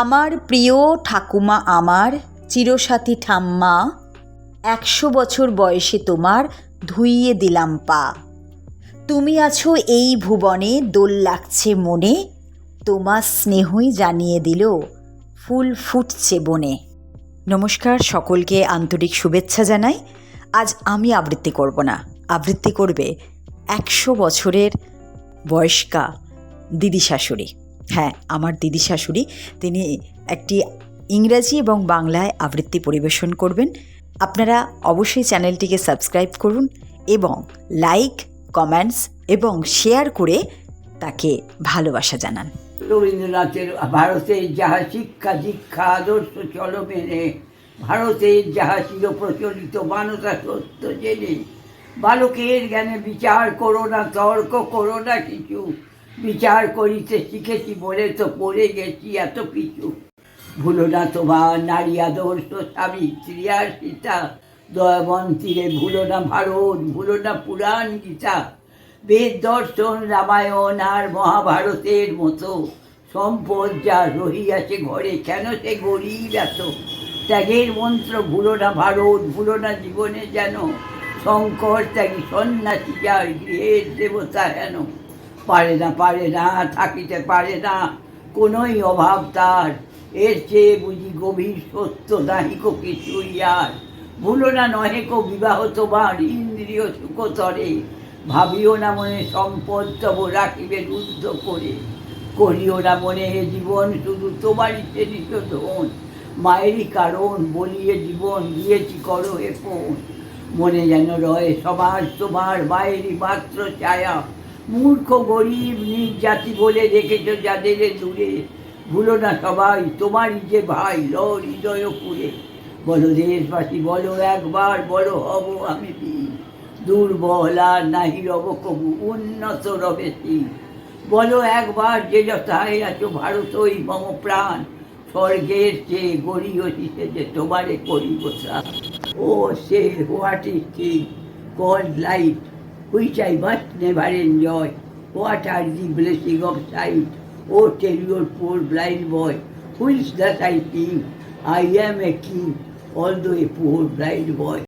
আমার প্রিয় ঠাকুমা আমার, চিরসাথী ঠাম্মা, একশো বছর বয়সে তোমার ধুইয়ে দিলাম পা। তুমি আছো এই ভুবনে, দোল লাগছে মনে, তোমার স্নেহই জানিয়ে দিল, ফুল ফুটছে বনে। নমস্কার সকলকে আন্তরিক শুভেচ্ছা জানাই। আজ আমি আবৃত্তি করব না, আবৃত্তি করবে একশো বছরের বয়স্কা দিদি শাশুড়ি হ্যাঁ আমার দিদি শাশুড়ি, তিনি একটি ইংরাজি এবং বাংলায় আবৃত্তি পরিবেশন করবেন। আপনারা অবশ্যই চ্যানেলটিকে সাবস্ক্রাইব করুন এবং লাইক, কমেন্টস এবং শেয়ার করে তাকে ভালোবাসা জানান। রবীন্দ্রনাথের ভারতের যাহা শিক্ষা, দীক্ষা, আদর্শ চল মেনে ভারতের যাহা চির প্রচলিত মানতা সত্য জেনে, বালকের জ্ঞানে বিচার করো না, তর্ক করো না কিছু বিচার করিতে শিখেছি বলে তো পড়ে গেছি এত কিছু। ভুলো না তোমার নারী আদর্শ সাবিত্রী আর সীতা দয়াবন্তীরে ভুলো না ভারত ভুলো না পুরাণ গীতা, বেদ দর্শন রামায়ণ আর মহাভারতের মতো। সম্পদ যা রহিয়াছে ঘরে, কেন সে গরিব এত? ত্যাগের মন্ত্র ভুলো না ভারত ভুলো না জীবনে যেন? শঙ্কর ত্যাগী সন্ন্যাসী যার গৃহের দেবতা হেন? পারে না পারে না, থাকিতে পারে না। কোনোই অভাব তার। এর চেয়ে বুঝি গভীর সত্য দাহিক কিছুই আর। ভুলো না নহে কো বিবাহ তোমার, ইন্দ্রিয় সুখতরে। ভাবিও না মনে সম্পদ তব রাখিবে রুদ্ধ করে। করিও না মনে হে জীবন, শুধু তোমারই চেনিত ধন। মায়েরই কারণ বলিয়ে জীবন দিয়েছি করো হে ফোন। মনে যেন রয়ে সবার তোমার, মায়েরই মাত্র ছায়া। মূর্খ, গরিব, নিজ জাতি বলে রেখেছ যাদের দূরে। ভুলো না সবাই, তোমারই যে ভাই ল হৃদয় পুরে বলো দেশবাসী, বলো একবার বড় হব আমি দুর্বল আর নাহি রব কবু, উন্নত রবে বলো একবার যে যথায় আছো ভারতই মম প্রাণ স্বর্গের চেয়ে গড়ি হইতে যে তোমারে করিব ও সে what is thing called life which I must never enjoy. What are the blessing of sight? Oh, tell your poor blind boy, who is that I think I am a king, although a poor blind boy.